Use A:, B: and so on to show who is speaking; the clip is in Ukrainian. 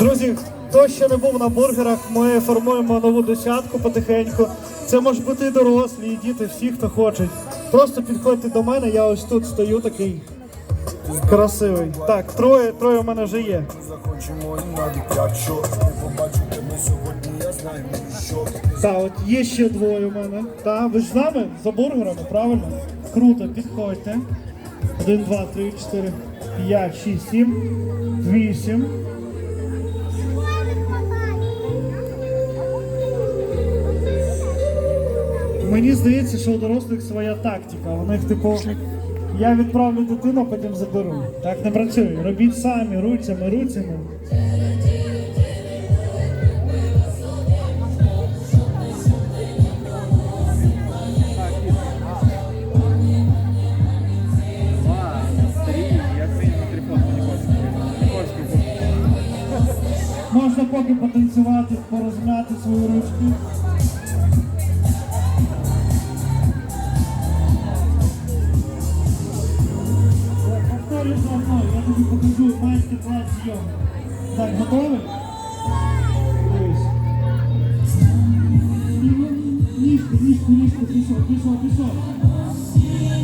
A: Друзі, хто ще не був на бургерах, ми формуємо нову десятку потихеньку. Це може бути і дорослі, і діти, всі, хто хоче. Просто підходьте до мене, я ось тут стою такий красивий. Так, троє, троє у мене вже є. Так, от є ще двоє у мене. Так, ви ж з нами за бургерами, правильно? Круто, підходьте. Один, два, три, чотири, п'ять, шість, сім, вісім. Мені здається, що у дорослих своя тактика. У них, типу, я відправлю дитину, потім заберу. Так не працює. Робіть самі руцями, руцями. Можна поки потанцювати, порозмяти свої ручки. За мною, я тобі покажу майстер-клас зйомки. Так, готовий? Дивись. Ніжку, ніжку, ніжку, пішов, пішов, пішов.